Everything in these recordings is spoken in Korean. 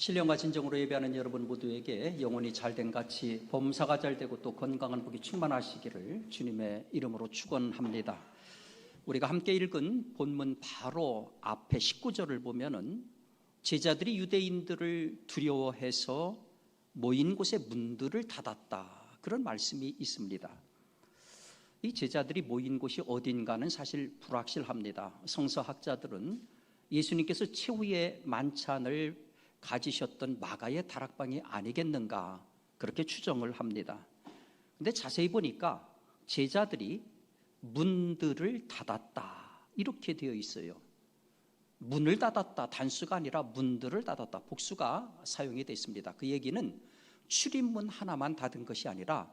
신령과 진정으로 예배하는 여러분 모두에게 영혼이 잘된 같이 범사가 잘되고 또 건강한 복이 충만하시기를 주님의 이름으로 축원합니다. 우리가 함께 읽은 본문 바로 앞에 19절을 보면은 제자들이 유대인들을 두려워해서 모인 곳에 문들을 닫았다. 그런 말씀이 있습니다. 이 제자들이 모인 곳이 어딘가는 사실 불확실합니다. 성서학자들은 예수님께서 최후의 만찬을 가지셨던 마가의 다락방이 아니겠는가 그렇게 추정을 합니다. 근데 자세히 보니까 제자들이 문들을 닫았다 이렇게 되어 있어요. 문을 닫았다 단수가 아니라 문들을 닫았다 복수가 사용이 됐습니다. 그 얘기는 출입문 하나만 닫은 것이 아니라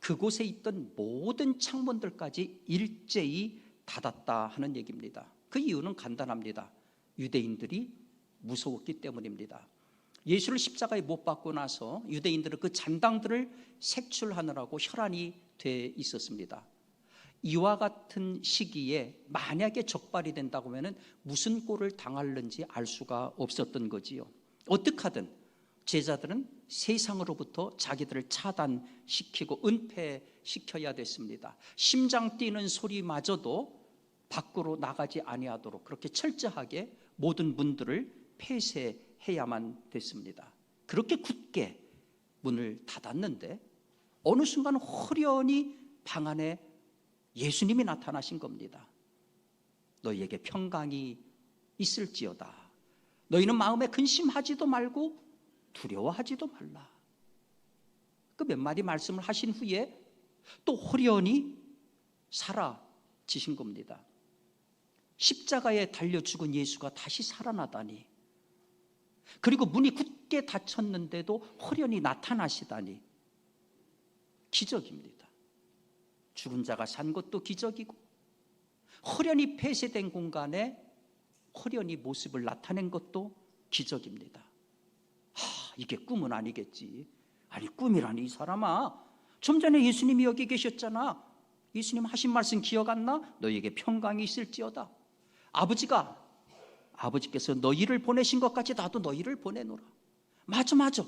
그곳에 있던 모든 창문들까지 일제히 닫았다 하는 얘기입니다. 그 이유는 간단합니다. 유대인들이 무서웠기 때문입니다. 예수를 십자가에 못 박고 나서 유대인들은 그 잔당들을 색출하느라고 혈안이 돼 있었습니다. 이와 같은 시기에 만약에 적발이 된다고 하면 무슨 꼴을 당할는지 알 수가 없었던 거지요. 어떻게 하든 제자들은 세상으로부터 자기들을 차단시키고 은폐시켜야 됐습니다. 심장 뛰는 소리마저도 밖으로 나가지 아니하도록 그렇게 철저하게 모든 문들을 폐쇄해야만 됐습니다. 그렇게 굳게 문을 닫았는데 어느 순간 호련히 방 안에 예수님이 나타나신 겁니다. 너희에게 평강이 있을지어다. 너희는 마음에 근심하지도 말고 두려워하지도 말라. 그 몇 마디 말씀을 하신 후에 또 호련히 사라지신 겁니다. 십자가에 달려 죽은 예수가 다시 살아나다니. 그리고 문이 굳게 닫혔는데도 호련히 나타나시다니. 기적입니다. 죽은 자가 산 것도 기적이고, 호련히 폐쇄된 공간에 호련히 모습을 나타낸 것도 기적입니다. 하, 이게 꿈은 아니겠지. 아니, 꿈이라니, 이 사람아. 좀 전에 예수님이 여기 계셨잖아. 예수님 하신 말씀 기억 안 나? 너에게 평강이 있을지어다. 아버지가 아버지께서 너희를 보내신 것 같이 나도 너희를 보내노라. 맞아, 맞아.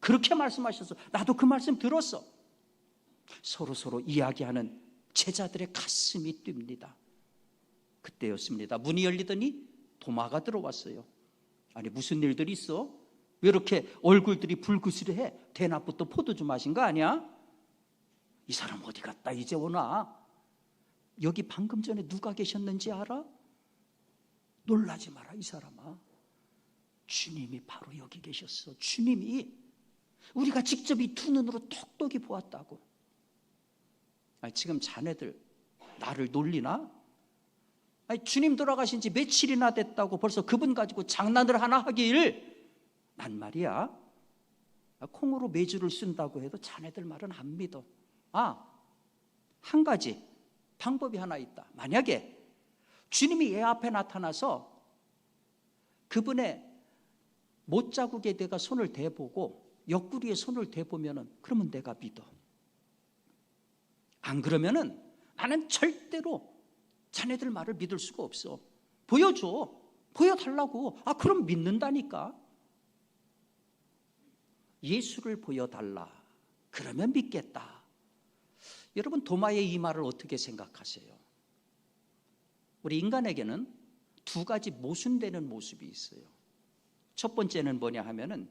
그렇게 말씀하셔서 나도 그 말씀 들었어. 서로 서로 이야기하는 제자들의 가슴이 뜁니다. 그때였습니다. 문이 열리더니 도마가 들어왔어요. 아니 무슨 일들이 있어? 왜 이렇게 얼굴들이 불그스레해? 대낮부터 포도 좀 마신 거 아니야? 이 사람 어디 갔다 이제 오나? 여기 방금 전에 누가 계셨는지 알아? 놀라지 마라 이 사람아. 주님이 바로 여기 계셨어. 주님이 우리가 직접 이 두 눈으로 톡톡히 보았다고. 아니, 지금 자네들 나를 놀리나? 아니, 주님 돌아가신 지 며칠이나 됐다고 벌써 그분 가지고 장난을 하나 하길 난 말이야. 콩으로 매주를 쓴다고 해도 자네들 말은 안 믿어. 아, 한 가지 방법이 하나 있다. 만약에 주님이 얘 앞에 나타나서 그분의 못자국에 내가 손을 대보고 옆구리에 손을 대보면은 그러면 내가 믿어. 안 그러면은 나는 절대로 자네들 말을 믿을 수가 없어. 보여줘. 보여달라고. 아, 그럼 믿는다니까. 예수를 보여달라. 그러면 믿겠다. 여러분, 도마의 이 말을 어떻게 생각하세요? 우리 인간에게는 두 가지 모순되는 모습이 있어요. 첫 번째는 뭐냐 하면은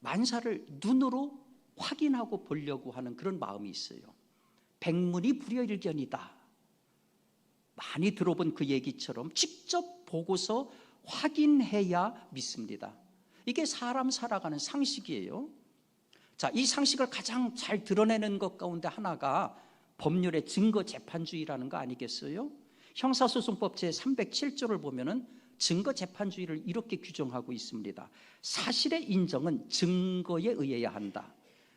만사를 눈으로 확인하고 보려고 하는 그런 마음이 있어요. 백문이 불여일견이다. 많이 들어본 그 얘기처럼 직접 보고서 확인해야 믿습니다. 이게 사람 살아가는 상식이에요. 자, 이 상식을 가장 잘 드러내는 것 가운데 하나가 법률의 증거 재판주의라는 거 아니겠어요? 형사소송법 제 307조를 보면은 증거 재판주의를 이렇게 규정하고 있습니다. 사실의 인정은 증거에 의해야 한다.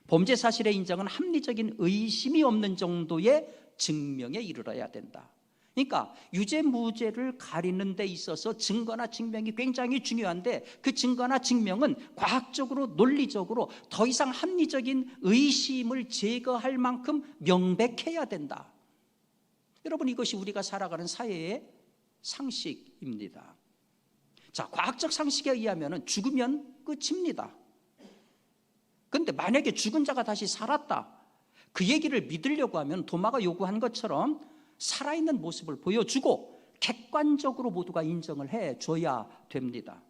범죄 사실의 인정은 합리적인 의심이 없는 정도의 증명에 이르러야 된다. 그러니까 유죄 무죄를 가리는 데 있어서 증거나 증명이 굉장히 중요한데 그 증거나 증명은 과학적으로 논리적으로 더 이상 합리적인 의심을 제거할 만큼 명백해야 된다. 여러분 이것이 우리가 살아가는 사회의 상식입니다. 자, 과학적 상식에 의하면 죽으면 끝입니다. 근데 만약에 죽은 자가 다시 살았다. 그 얘기를 믿으려고 하면 도마가 요구한 것처럼 살아있는 모습을 보여주고 객관적으로 모두가 인정을 해 줘야 됩니다.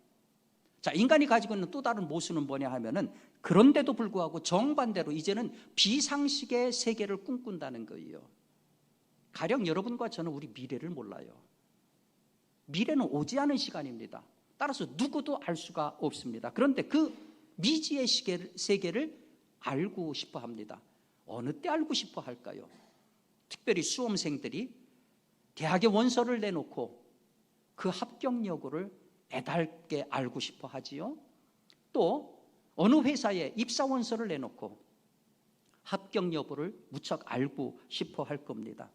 자, 인간이 가지고 있는 또 다른 모순은 뭐냐 하면은 그런데도 불구하고 정반대로 이제는 비상식의 세계를 꿈꾼다는 거예요. 가령 여러분과 저는 우리 미래를 몰라요. 미래는 오지 않은 시간입니다. 따라서 누구도 알 수가 없습니다. 그런데 그 미지의 세계를 알고 싶어 합니다. 어느 때 알고 싶어 할까요? 특별히 수험생들이 대학에 원서를 내놓고 그 합격 여부를 애달게 알고 싶어 하지요. 또 어느 회사에 입사 원서를 내놓고 합격 여부를 무척 알고 싶어 할 겁니다.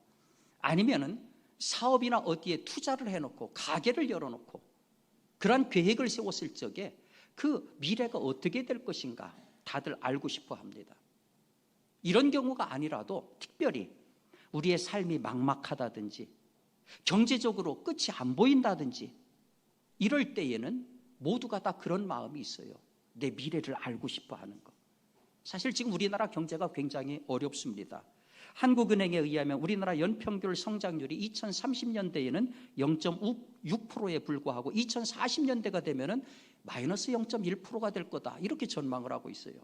아니면은 사업이나 어디에 투자를 해놓고 가게를 열어놓고 그러한 계획을 세웠을 적에 그 미래가 어떻게 될 것인가 다들 알고 싶어 합니다. 이런 경우가 아니라도 특별히 우리의 삶이 막막하다든지 경제적으로 끝이 안 보인다든지 이럴 때에는 모두가 다 그런 마음이 있어요. 내 미래를 알고 싶어 하는 것. 사실 지금 우리나라 경제가 굉장히 어렵습니다. 한국은행에 의하면 우리나라 연평균 성장률이 2030년대에는 0.6%에 불과하고 2040년대가 되면은 마이너스 0.1%가 될 거다. 이렇게 전망을 하고 있어요.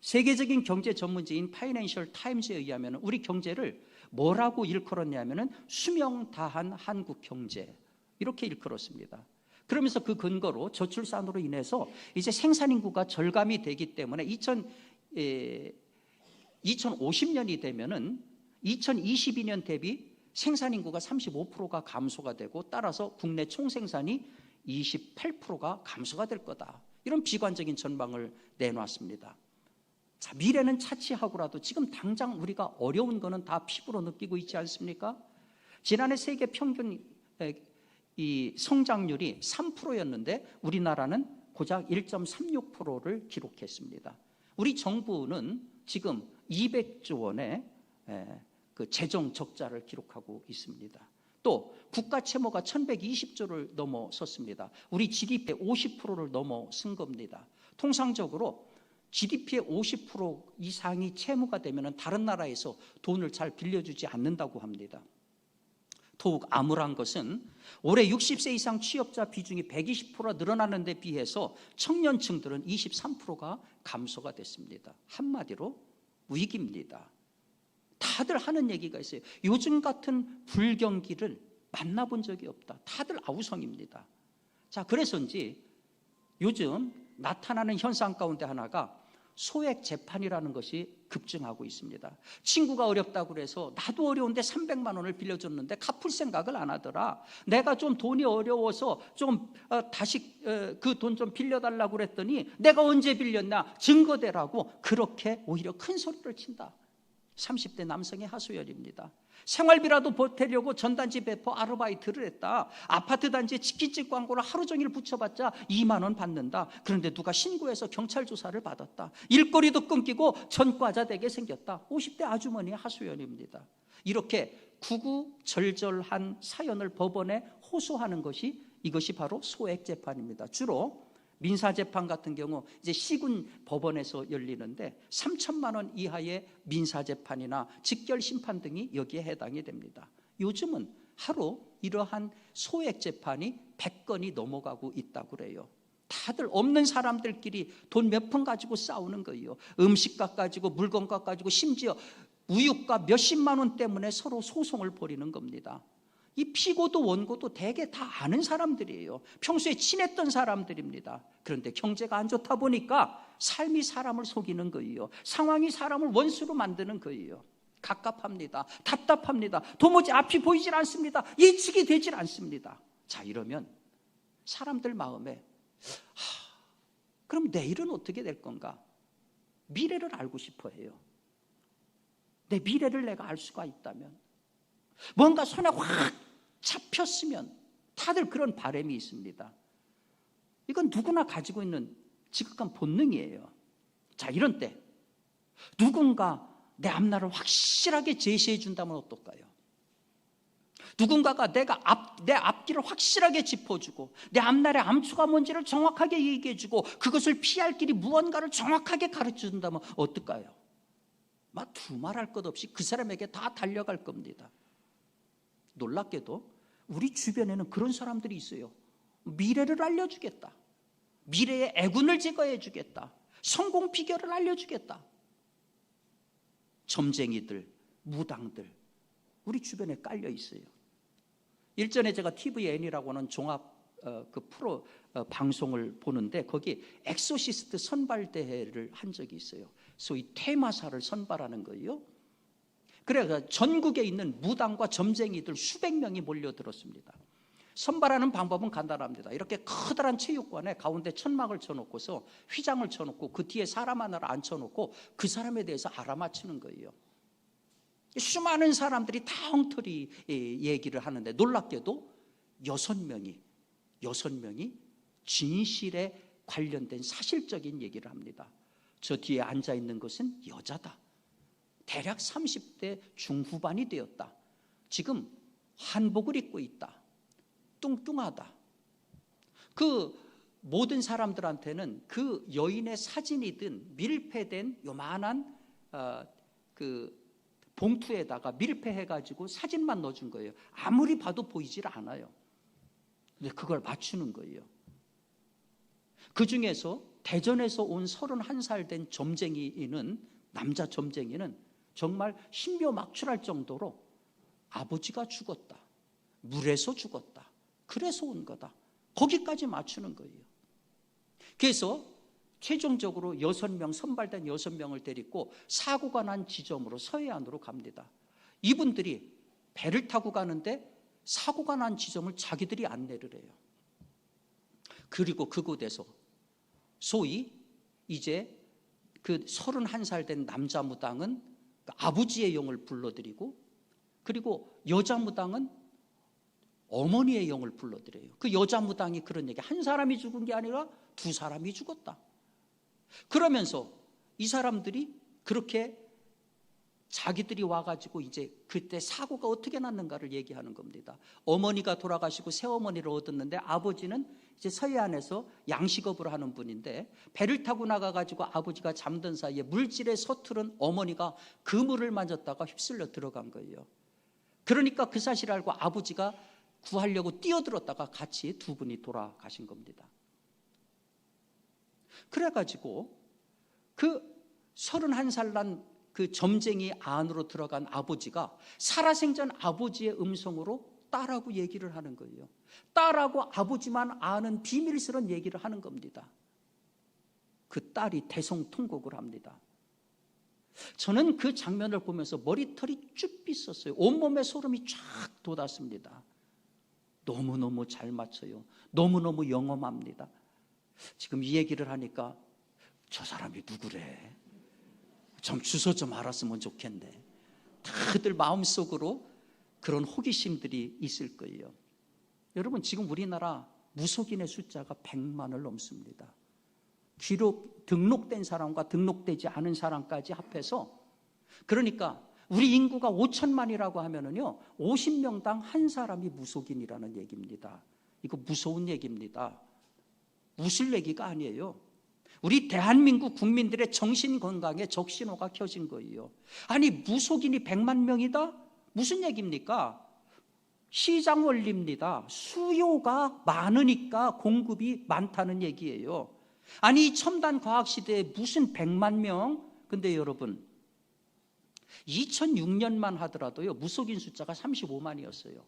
세계적인 경제 전문지인 파이낸셜 타임즈에 의하면 우리 경제를 뭐라고 일컬었냐면은 수명 다한 한국 경제 이렇게 일컬었습니다. 그러면서 그 근거로 저출산으로 인해서 이제 생산 인구가 절감이 되기 때문에 2000 에, 2050년이 되면은 2022년 대비 생산 인구가 35%가 감소가 되고 따라서 국내 총생산이 28%가 감소가 될 거다. 이런 비관적인 전망을 내놨습니다. 자, 미래는 차치하고라도 지금 당장 우리가 어려운 거는 다 피부로 느끼고 있지 않습니까? 지난해 세계 평균 이 성장률이 3%였는데 우리나라는 고작 1.36%를 기록했습니다. 우리 정부는 지금 200조 원의 그 재정 적자를 기록하고 있습니다. 또 국가 채무가 1120조를 넘어섰습니다. 우리 GDP의 50%를 넘어선 겁니다. 통상적으로 GDP의 50% 이상이 채무가 되면 다른 나라에서 돈을 잘 빌려주지 않는다고 합니다. 더욱 암울한 것은 올해 60세 이상 취업자 비중이 120% 늘어나는 데 비해서 청년층들은 23%가 감소가 됐습니다. 한마디로 위기입니다. 다들 하는 얘기가 있어요. 요즘 같은 불경기를 만나본 적이 없다. 다들 아우성입니다. 자, 그래서인지 요즘 나타나는 현상 가운데 하나가 소액 재판이라는 것이 급증하고 있습니다. 친구가 어렵다고 그래서 나도 어려운데 300만 원을 빌려줬는데 갚을 생각을 안 하더라. 내가 좀 돈이 어려워서 좀 어, 다시 그돈 좀 빌려달라고 그랬더니 내가 언제 빌렸나 증거대라고 그렇게 오히려 큰 소리를 친다. 30대 남성의 하소연입니다. 생활비라도 보태려고 전단지 배포 아르바이트를 했다. 아파트 단지에 치킨집 광고를 하루 종일 붙여봤자 2만 원 받는다. 그런데 누가 신고해서 경찰 조사를 받았다. 일거리도 끊기고 전과자 되게 생겼다. 50대 아주머니의 하소연입니다. 이렇게 구구절절한 사연을 법원에 호소하는 것이 이것이 바로 소액 재판입니다. 주로 민사 재판 같은 경우 이제 시군 법원에서 열리는데 3천만 원 이하의 민사 재판이나 직결 심판 등이 여기에 해당이 됩니다. 요즘은 하루 이러한 소액 재판이 100건이 넘어가고 있다고 그래요. 다들 없는 사람들끼리 돈 몇 푼 가지고 싸우는 거예요. 음식값 가지고 물건값 가지고 심지어 우유값 몇십만 원 때문에 서로 소송을 벌이는 겁니다. 이 피고도 원고도 대개 다 아는 사람들이에요. 평소에 친했던 사람들입니다. 그런데 경제가 안 좋다 보니까 삶이 사람을 속이는 거예요. 상황이 사람을 원수로 만드는 거예요. 갑갑합니다. 답답합니다. 도무지 앞이 보이질 않습니다. 예측이 되질 않습니다. 자, 이러면 사람들 마음에 하, 그럼 내일은 어떻게 될 건가? 미래를 알고 싶어 해요. 내 미래를 내가 알 수가 있다면 뭔가 손에 확 잡혔으면 다들 그런 바람이 있습니다. 이건 누구나 가지고 있는 지극한 본능이에요. 자, 이런 때 누군가 내 앞날을 확실하게 제시해 준다면 어떨까요? 누군가가 내가 앞, 내 앞길을 확실하게 짚어주고 내 앞날의 암초가 뭔지를 정확하게 얘기해주고 그것을 피할 길이 무언가를 정확하게 가르쳐준다면 어떨까요? 막 두말할 것 없이 그 사람에게 다 달려갈 겁니다. 놀랍게도 우리 주변에는 그런 사람들이 있어요. 미래를 알려주겠다. 미래의 애군을 제거해주겠다. 성공 비결을 알려주겠다. 점쟁이들, 무당들, 우리 주변에 깔려 있어요. 일전에 제가 TVN이라고 하는 종합 어, 그 프로 어, 방송을 보는데 거기 엑소시스트 선발 대회를 한 적이 있어요. 소위 테마사를 선발하는 거예요. 그래서 전국에 있는 무당과 점쟁이들 수백 명이 몰려들었습니다. 선발하는 방법은 간단합니다. 이렇게 커다란 체육관에 가운데 천막을 쳐놓고서 휘장을 쳐놓고 그 뒤에 사람 하나를 앉혀놓고 그 사람에 대해서 알아맞히는 거예요. 수많은 사람들이 다 엉터리 얘기를 하는데 놀랍게도 여섯 명이 여섯 명이 진실에 관련된 사실적인 얘기를 합니다. 저 뒤에 앉아 있는 것은 여자다. 대략 30대 중후반이 되었다. 지금 한복을 입고 있다. 뚱뚱하다. 그 모든 사람들한테는 그 여인의 사진이든 밀폐된 요만한 어, 그 봉투에다가 밀폐해가지고 사진만 넣어준 거예요. 아무리 봐도 보이질 않아요. 근데 그걸 맞추는 거예요. 그 중에서 대전에서 온 31살 된 점쟁이는 남자 점쟁이는 정말 신묘막출할 정도로 아버지가 죽었다. 물에서 죽었다. 그래서 온 거다. 거기까지 맞추는 거예요. 그래서 최종적으로 여섯 명 선발된 여섯 명을 데리고 사고가 난 지점으로 서해안으로 갑니다. 이분들이 배를 타고 가는데 사고가 난 지점을 자기들이 안내를 해요. 그리고 그곳에서 소위 이제 그 31살 된 남자 무당은 그 아버지의 영을 불러들이고 그리고 여자 무당은 어머니의 영을 불러들여요. 그 여자 무당이 그런 얘기 한 사람이 죽은 게 아니라 두 사람이 죽었다. 그러면서 이 사람들이 그렇게 자기들이 와가지고 이제 그때 사고가 어떻게 났는가를 얘기하는 겁니다. 어머니가 돌아가시고 새어머니를 얻었는데 아버지는 이제 서해안에서 양식업을 하는 분인데 배를 타고 나가가지고 아버지가 잠든 사이에 물질에 서투른 어머니가 그물을 만졌다가 휩쓸려 들어간 거예요. 그러니까 그 사실을 알고 아버지가 구하려고 뛰어들었다가 같이 두 분이 돌아가신 겁니다. 그래가지고 그 31살 난 그 점쟁이 안으로 들어간 아버지가 살아생전 아버지의 음성으로 딸하고 얘기를 하는 거예요. 딸하고 아버지만 아는 비밀스러운 얘기를 하는 겁니다. 그 딸이 대성통곡을 합니다. 저는 그 장면을 보면서 머리털이 쭉 빗었어요. 온몸에 소름이 쫙 돋았습니다. 너무너무 잘 맞춰요. 너무너무 영험합니다. 지금 이 얘기를 하니까 저 사람이 누구래? 좀 주소 좀 알았으면 좋겠네. 다들 마음속으로 그런 호기심들이 있을 거예요. 여러분, 지금 우리나라 무속인의 숫자가 100만을 넘습니다. 기록, 등록된 사람과 등록되지 않은 사람까지 합해서 그러니까 우리 인구가 5천만이라고 하면은요, 50명당 한 사람이 무속인이라는 얘기입니다. 이거 무서운 얘기입니다. 웃을 얘기가 아니에요. 우리 대한민국 국민들의 정신 건강에 적신호가 켜진 거예요. 아니, 무속인이 100만 명이다? 무슨 얘기입니까? 시장 원리입니다. 수요가 많으니까 공급이 많다는 얘기예요. 아니, 첨단 과학 시대에 무슨 100만 명? 근데 여러분, 2006년만 하더라도요, 무속인 숫자가 35만이었어요.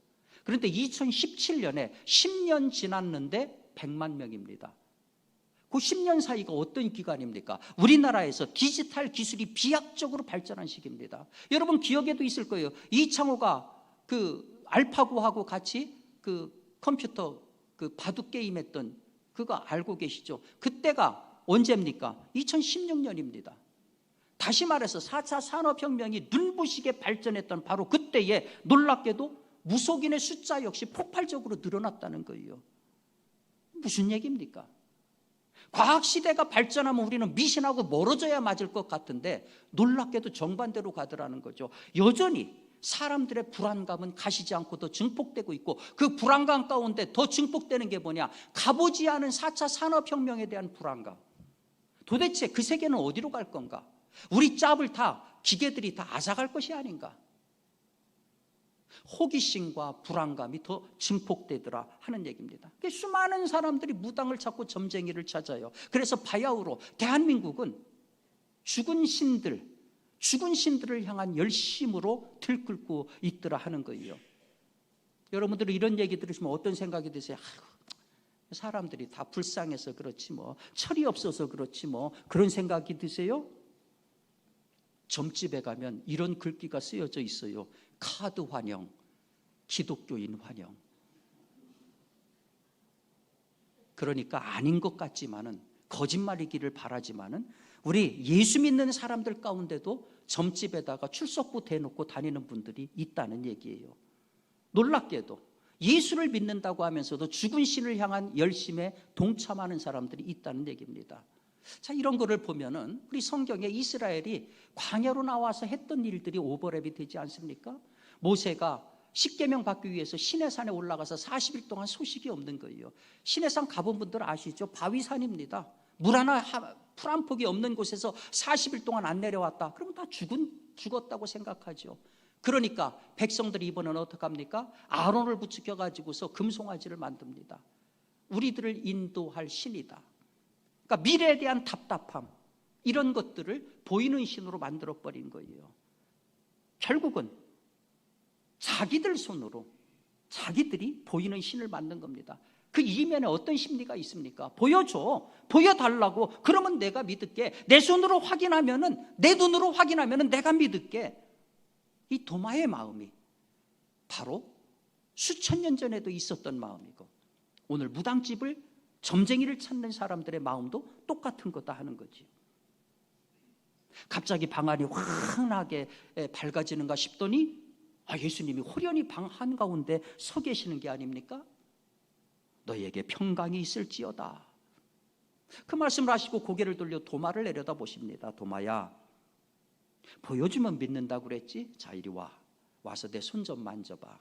그런데 2017년에 10년 지났는데 100만 명입니다. 그 10년 사이가 어떤 기간입니까? 우리나라에서 디지털 기술이 비약적으로 발전한 시기입니다. 여러분 기억에도 있을 거예요. 이창호가 그 알파고하고 같이 그 컴퓨터 그 바둑 게임 했던 그거 알고 계시죠? 그때가 언제입니까? 2016년입니다. 다시 말해서 4차 산업혁명이 눈부시게 발전했던 바로 그때에 놀랍게도 무속인의 숫자 역시 폭발적으로 늘어났다는 거예요. 무슨 얘기입니까? 과학 시대가 발전하면 우리는 미신하고 멀어져야 맞을 것 같은데 놀랍게도 정반대로 가더라는 거죠. 여전히 사람들의 불안감은 가시지 않고 더 증폭되고 있고 그 불안감 가운데 더 증폭되는 게 뭐냐? 가보지 않은 4차 산업혁명에 대한 불안감. 도대체 그 세계는 어디로 갈 건가? 우리 짭을 다 기계들이 다 앗아갈 것이 아닌가? 호기심과 불안감이 더 증폭되더라 하는 얘기입니다. 수많은 사람들이 무당을 찾고 점쟁이를 찾아요. 그래서 바야흐로 대한민국은 죽은 신들, 죽은 신들을 향한 열심으로 들끓고 있더라 하는 거예요. 여러분들은 이런 얘기 들으시면 어떤 생각이 드세요? 아이고, 사람들이 다 불쌍해서 그렇지 뭐 철이 없어서 그렇지 뭐 그런 생각이 드세요? 점집에 가면 이런 글귀가 쓰여져 있어요. 카드 환영, 기독교인 환영. 그러니까 아닌 것 같지만은 거짓말이기를 바라지만은 우리 예수 믿는 사람들 가운데도 점집에다가 출석부 대놓고 다니는 분들이 있다는 얘기예요. 놀랍게도 예수를 믿는다고 하면서도 죽은 신을 향한 열심에 동참하는 사람들이 있다는 얘기입니다. 자, 이런 거를 보면은 우리 성경에 이스라엘이 광야로 나와서 했던 일들이 오버랩이 되지 않습니까? 모세가 십계명 받기 위해서 시내산에 올라가서 40일 동안 소식이 없는 거예요. 시내산 가본 분들 아시죠? 바위산입니다. 물 하나 풀 한 폭이 없는 곳에서 40일 동안 안 내려왔다. 그러면 다 죽은 죽었다고 생각하죠. 그러니까 백성들이 이번에는 어떡합니까? 아론을 부추겨 가지고서 금송아지를 만듭니다. 우리들을 인도할 신이다. 그러니까 미래에 대한 답답함 이런 것들을 보이는 신으로 만들어 버린 거예요. 결국은 자기들 손으로 자기들이 보이는 신을 만든 겁니다. 그 이면에 어떤 심리가 있습니까? 보여줘. 보여달라고. 그러면 내가 믿을게. 내 손으로 확인하면은, 내 눈으로 확인하면은 내가 믿을게. 이 도마의 마음이 바로 수천 년 전에도 있었던 마음이고, 오늘 무당집을 점쟁이를 찾는 사람들의 마음도 똑같은 거다 하는 거지. 갑자기 방안이 환하게 밝아지는가 싶더니 아, 예수님이 호련히 방 한가운데 서 계시는 게 아닙니까? 너에게 평강이 있을지어다. 그 말씀을 하시고 고개를 돌려 도마를 내려다 보십니다. 도마야, 보여주면 믿는다고 그랬지? 자, 이리 와. 와서 내 손 좀 만져봐.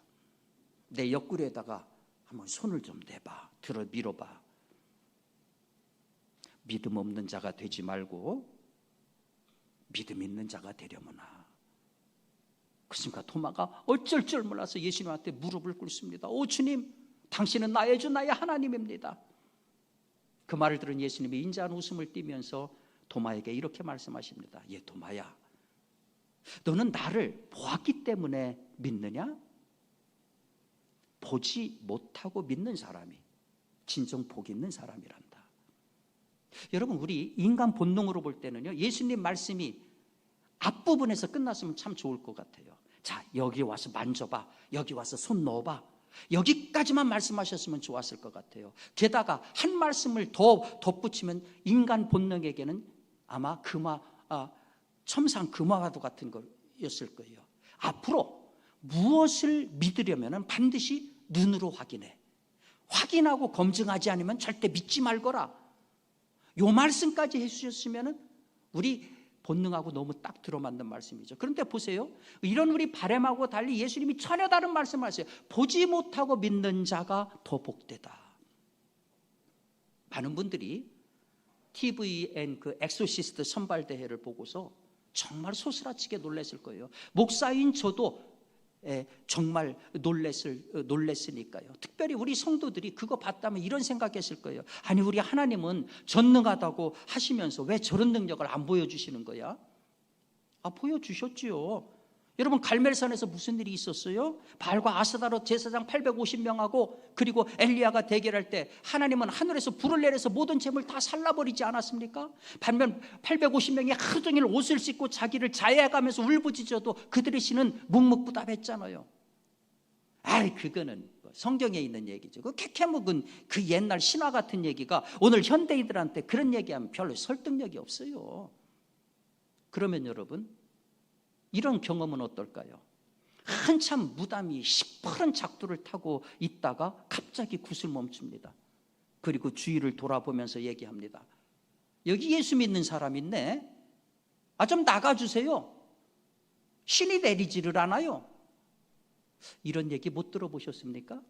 내 옆구리에다가 한번 손을 좀 대봐. 들어 밀어봐. 믿음 없는 자가 되지 말고 믿음 있는 자가 되려무나. 그 순간 도마가 어쩔 줄 몰라서 예수님한테 무릎을 꿇습니다. 오 주님, 당신은 나의 주 나의 하나님입니다. 그 말을 들은 예수님이 인자한 웃음을 띠면서 도마에게 이렇게 말씀하십니다. 예, 도마야. 너는 나를 보았기 때문에 믿느냐? 보지 못하고 믿는 사람이 진정 복 있는 사람이란다. 여러분, 우리 인간 본능으로 볼 때는요, 예수님 말씀이 앞부분에서 끝났으면 참 좋을 것 같아요. 자, 여기 와서 만져봐. 여기 와서 손 넣어봐. 여기까지만 말씀하셨으면 좋았을 것 같아요. 게다가 한 말씀을 더 덧붙이면 인간 본능에게는 아마 금화, 아, 첨상 금화와도 같은 거였을 거예요. 앞으로 무엇을 믿으려면 반드시 눈으로 확인해. 확인하고 검증하지 않으면 절대 믿지 말거라. 요 말씀까지 해주셨으면 우리 본능하고 너무 딱 들어맞는 말씀이죠. 그런데 보세요. 이런 우리 바램하고 달리 예수님이 전혀 다른 말씀을 하세요. 보지 못하고 믿는 자가 더 복되다. 많은 분들이 TVN 그 엑소시스트 선발대회를 보고서 정말 소스라치게 놀랐을 거예요. 목사인 저도 예, 정말 놀랬을, 어, 놀랬으니까요. 특별히 우리 성도들이 그거 봤다면 이런 생각했을 거예요. 아니, 우리 하나님은 전능하다고 하시면서 왜 저런 능력을 안 보여주시는 거야? 아, 보여주셨지요. 여러분 갈멜산에서 무슨 일이 있었어요? 발과 아스다로 제사장 850명하고 그리고 엘리야가 대결할 때 하나님은 하늘에서 불을 내려서 모든 재물 다 살라버리지 않았습니까? 반면 850명이 하루 종일 옷을 씻고 자기를 자해가면서 울부짖어도 그들의 신은 묵묵부답했잖아요. 아이 그거는 뭐 성경에 있는 얘기죠. 그 캐캐묵은 그 옛날 신화 같은 얘기가 오늘 현대인들한테 그런 얘기하면 별로 설득력이 없어요. 그러면 여러분 이런 경험은 어떨까요? 한참 무담이 시퍼런 작두를 타고 있다가 갑자기 굿을 멈춥니다. 그리고 주위를 돌아보면서 얘기합니다. 여기 예수 믿는 사람 있네. 아, 좀 나가주세요. 신이 내리지를 않아요. 이런 얘기 못 들어보셨습니까?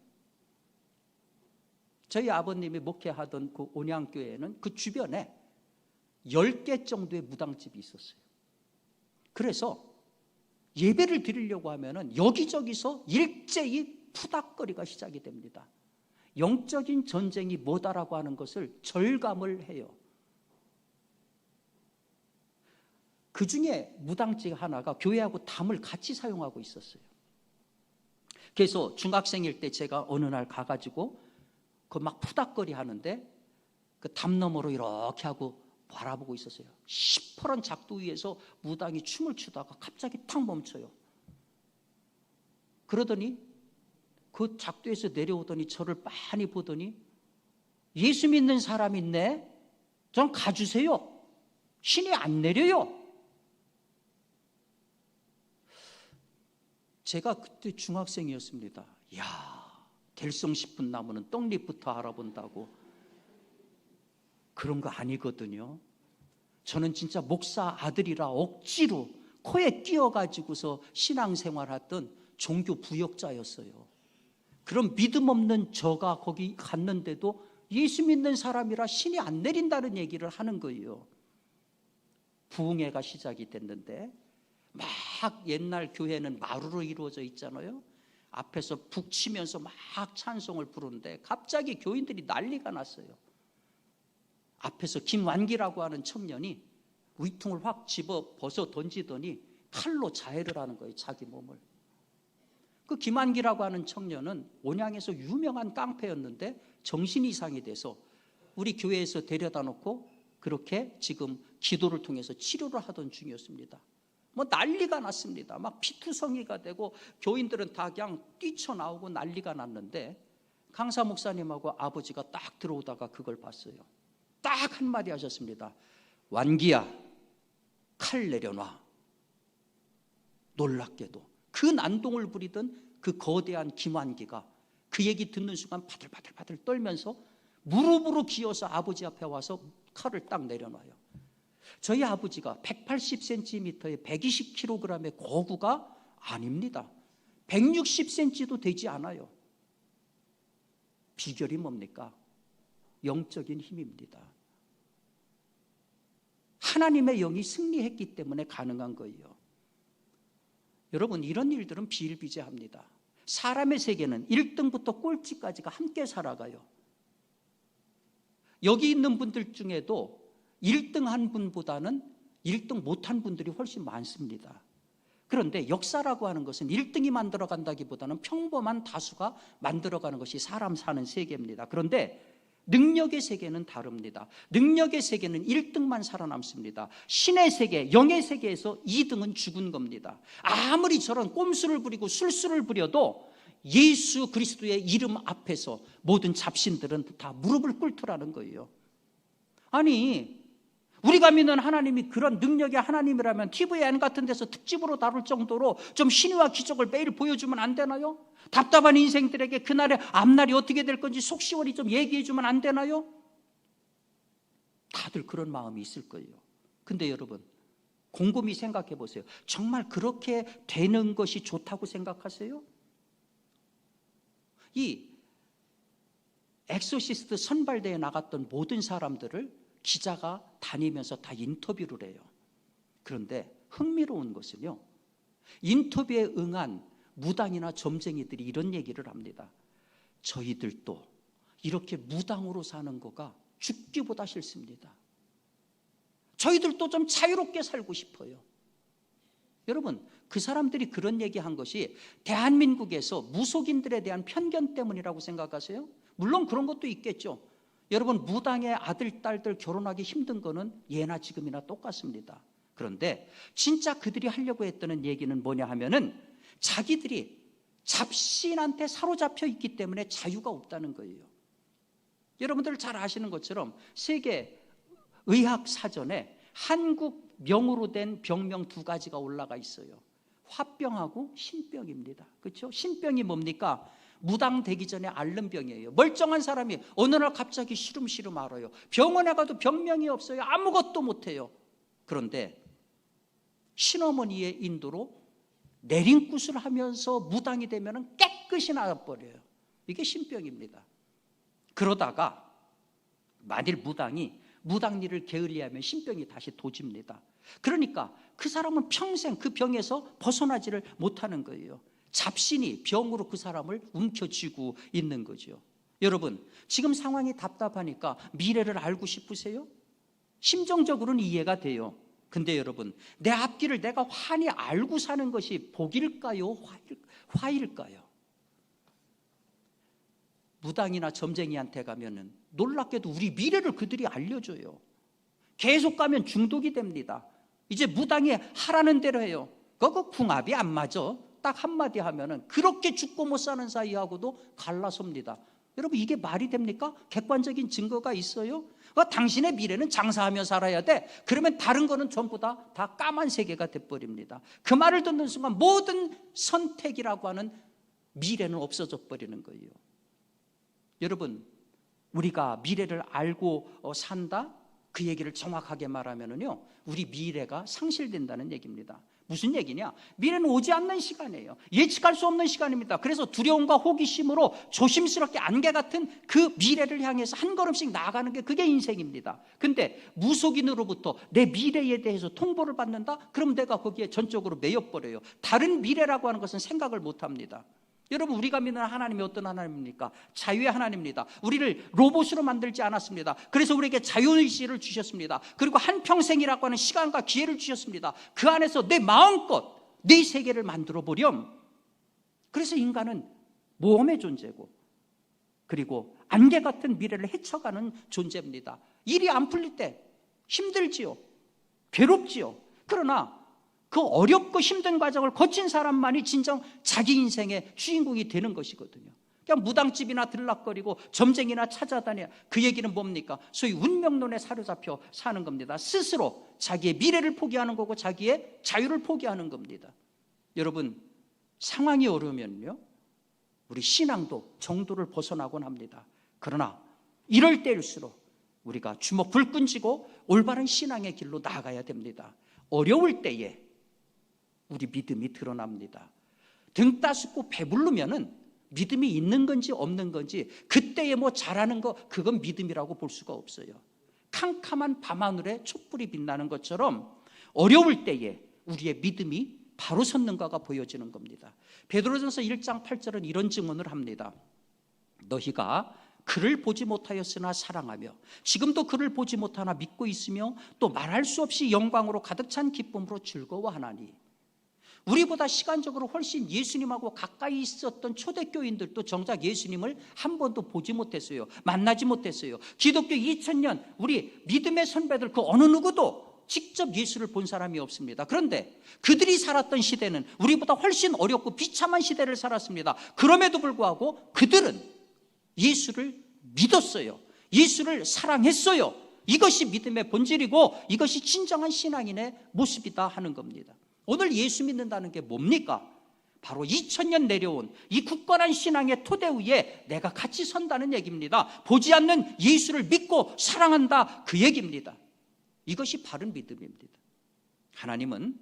저희 아버님이 목회하던 그 온양교회는 그 주변에 10개 정도의 무당집이 있었어요. 그래서 예배를 드리려고 하면은 여기저기서 일제히 푸닥거리가 시작이 됩니다. 영적인 전쟁이 뭐다라고 하는 것을 절감을 해요. 그 중에 무당집 하나가 교회하고 담을 같이 사용하고 있었어요. 그래서 중학생일 때 제가 어느 날 가가지고 그 막 푸닥거리 하는데 그 담 너머로 이렇게 하고 바라보고 있었어요. 시퍼런 작두 위에서 무당이 춤을 추다가 갑자기 탁 멈춰요. 그러더니 그 작두에서 내려오더니 저를 빤히 보더니 예수 믿는 사람 있네? 좀 가주세요. 신이 안 내려요. 제가 그때 중학생이었습니다. 야, 될성 싶은 나무는 떡잎부터 알아본다고. 그런 거 아니거든요. 저는 진짜 목사 아들이라 억지로 코에 끼어가지고서 신앙생활 했던 종교 부역자였어요. 그런 믿음 없는 저가 거기 갔는데도 예수 믿는 사람이라 신이 안 내린다는 얘기를 하는 거예요. 부흥회가 시작이 됐는데 막 옛날 교회는 마루로 이루어져 있잖아요. 앞에서 북 치면서 막 찬송을 부르는데 갑자기 교인들이 난리가 났어요. 앞에서 김완기라고 하는 청년이 위퉁을 확 집어 벗어 던지더니 칼로 자해를 하는 거예요. 자기 몸을. 그 김한기라고 하는 청년은 온양에서 유명한 깡패였는데 정신 이상이 돼서 우리 교회에서 데려다 놓고 그렇게 지금 기도를 통해서 치료를 하던 중이었습니다. 뭐 난리가 났습니다. 막 피투성이가 되고 교인들은 다 그냥 뛰쳐나오고 난리가 났는데 강사 목사님하고 아버지가 딱 들어오다가 그걸 봤어요. 딱 한마디 하셨습니다. 완기야, 칼 내려놔. 놀랍게도 그 난동을 부리던 그 거대한 김완기가 그 얘기 듣는 순간 바들바들바들 떨면서 무릎으로 기어서 아버지 앞에 와서 칼을 딱 내려놔요. 저희 아버지가 180cm에 120kg의 고구가 아닙니다. 160cm도 되지 않아요. 비결이 뭡니까? 영적인 힘입니다. 하나님의 영이 승리했기 때문에 가능한 거예요. 여러분, 이런 일들은 비일비재합니다. 사람의 세계는 1등부터 꼴찌까지가 함께 살아가요. 여기 있는 분들 중에도 1등 한 분보다는 1등 못한 분들이 훨씬 많습니다. 그런데 역사라고 하는 것은 1등이 만들어 간다기보다는 평범한 다수가 만들어 가는 것이 사람 사는 세계입니다. 그런데 능력의 세계는 다릅니다. 능력의 세계는 1등만 살아남습니다. 신의 세계, 영의 세계에서 2등은 죽은 겁니다. 아무리 저런 꼼수를 부리고 술수를 부려도 예수 그리스도의 이름 앞에서 모든 잡신들은 다 무릎을 꿇더라는 거예요. 아니, 우리가 믿는 하나님이 그런 능력의 하나님이라면 TVN 같은 데서 특집으로 다룰 정도로 좀 신의와 기적을 매일 보여주면 안 되나요? 답답한 인생들에게 그날의 앞날이 어떻게 될 건지 속 시원히 좀 얘기해 주면 안 되나요? 다들 그런 마음이 있을 거예요. 근데 여러분, 곰곰이 생각해 보세요. 정말 그렇게 되는 것이 좋다고 생각하세요? 이 엑소시스트 선발대에 나갔던 모든 사람들을 기자가 다니면서 다 인터뷰를 해요. 그런데 흥미로운 것은요. 인터뷰에 응한 무당이나 점쟁이들이 이런 얘기를 합니다. 저희들도 이렇게 무당으로 사는 거가 죽기보다 싫습니다. 저희들도 좀 자유롭게 살고 싶어요. 여러분, 그 사람들이 그런 얘기 한 것이 대한민국에서 무속인들에 대한 편견 때문이라고 생각하세요? 물론 그런 것도 있겠죠. 여러분 무당의 아들 딸들 결혼하기 힘든 거는 예나 지금이나 똑같습니다. 그런데 진짜 그들이 하려고 했던 얘기는 뭐냐 하면은 자기들이 잡신한테 사로잡혀 있기 때문에 자유가 없다는 거예요. 여러분들 잘 아시는 것처럼 세계 의학 사전에 한국 명으로 된 병명 두 가지가 올라가 있어요. 화병하고 신병입니다. 그렇죠? 신병이 뭡니까? 무당되기 전에 앓는 병이에요. 멀쩡한 사람이 어느 날 갑자기 시름시름 앓아요. 병원에 가도 병명이 없어요. 아무것도 못해요. 그런데 신어머니의 인도로 내린굿을 하면서 무당이 되면 깨끗이 나가버려요. 이게 신병입니다. 그러다가 만일 무당이 무당일을 게을리하면 신병이 다시 도집니다. 그러니까 그 사람은 평생 그 병에서 벗어나지를 못하는 거예요. 잡신이 병으로 그 사람을 움켜쥐고 있는 거죠. 여러분, 지금 상황이 답답하니까 미래를 알고 싶으세요? 심정적으로는 이해가 돼요. 근데 여러분, 내 앞길을 내가 환히 알고 사는 것이 복일까요? 화일, 화일 까요? 무당이나 점쟁이한테 가면은 놀랍게도 우리 미래를 그들이 알려줘요. 계속 가면 중독이 됩니다. 이제 무당이 하라는 대로 해요. 그거 궁합이 안 맞아. 딱 한마디 하면은 그렇게 죽고 못 사는 사이하고도 갈라섭니다. 여러분 이게 말이 됩니까? 객관적인 증거가 있어요? 그 당신의 미래는 장사하며 살아야 돼. 그러면 다른 거는 전부 다, 다 까만 세계가 돼버립니다. 그 말을 듣는 순간 모든 선택이라고 하는 미래는 없어져 버리는 거예요. 여러분, 우리가 미래를 알고 어, 산다? 그 얘기를 정확하게 말하면은요, 우리 미래가 상실된다는 얘기입니다. 무슨 얘기냐? 미래는 오지 않는 시간이에요. 예측할 수 없는 시간입니다. 그래서 두려움과 호기심으로 조심스럽게 안개 같은 그 미래를 향해서 한 걸음씩 나아가는 게 그게 인생입니다. 근데 무속인으로부터 내 미래에 대해서 통보를 받는다? 그럼 내가 거기에 전적으로 매여버려요. 다른 미래라고 하는 것은 생각을 못 합니다. 여러분 우리가 믿는 하나님이 어떤 하나님입니까? 자유의 하나님입니다. 우리를 로봇으로 만들지 않았습니다. 그래서 우리에게 자유의지를 주셨습니다. 그리고 한평생이라고 하는 시간과 기회를 주셨습니다. 그 안에서 내 마음껏 내 세계를 만들어 보렴. 그래서 인간은 모험의 존재고 그리고 안개 같은 미래를 헤쳐가는 존재입니다. 일이 안 풀릴 때 힘들지요. 괴롭지요. 그러나 그 어렵고 힘든 과정을 거친 사람만이 진정 자기 인생의 주인공이 되는 것이거든요. 그냥 무당집이나 들락거리고 점쟁이나 찾아다녀. 그 얘기는 뭡니까? 소위 운명론에 사로잡혀 사는 겁니다. 스스로 자기의 미래를 포기하는 거고 자기의 자유를 포기하는 겁니다. 여러분, 상황이 어려우면요. 우리 신앙도 정도를 벗어나곤 합니다. 그러나 이럴 때일수록 우리가 주먹 불끈 쥐고 올바른 신앙의 길로 나아가야 됩니다. 어려울 때에 우리 믿음이 드러납니다. 등 따숩고 배부르면은 믿음이 있는 건지 없는 건지 그때에 뭐 잘하는 거 그건 믿음이라고 볼 수가 없어요. 캄캄한 밤하늘에 촛불이 빛나는 것처럼 어려울 때에 우리의 믿음이 바로 섰는가가 보여지는 겁니다. 베드로전서 1장 8절은 이런 증언을 합니다. 너희가 그를 보지 못하였으나 사랑하며 지금도 그를 보지 못하나 믿고 있으며 또 말할 수 없이 영광으로 가득 찬 기쁨으로 즐거워하나니 우리보다 시간적으로 훨씬 예수님하고 가까이 있었던 초대교인들도 정작 예수님을 한 번도 보지 못했어요. 만나지 못했어요. 기독교 2000년 우리 믿음의 선배들 그 어느 누구도 직접 예수를 본 사람이 없습니다. 그런데 그들이 살았던 시대는 우리보다 훨씬 어렵고 비참한 시대를 살았습니다. 그럼에도 불구하고 그들은 예수를 믿었어요. 예수를 사랑했어요. 이것이 믿음의 본질이고 이것이 진정한 신앙인의 모습이다 하는 겁니다. 오늘 예수 믿는다는 게 뭡니까? 바로 2000년 내려온 이 굳건한 신앙의 토대 위에 내가 같이 선다는 얘기입니다. 보지 않는 예수를 믿고 사랑한다 그 얘기입니다. 이것이 바른 믿음입니다. 하나님은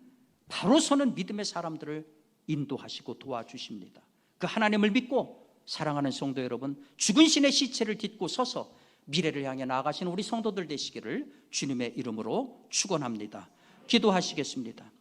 바로 서는 믿음의 사람들을 인도하시고 도와주십니다. 그 하나님을 믿고 사랑하는 성도 여러분, 죽은 신의 시체를 딛고 서서 미래를 향해 나아가시는 우리 성도들 되시기를 주님의 이름으로 축원합니다. 기도하시겠습니다.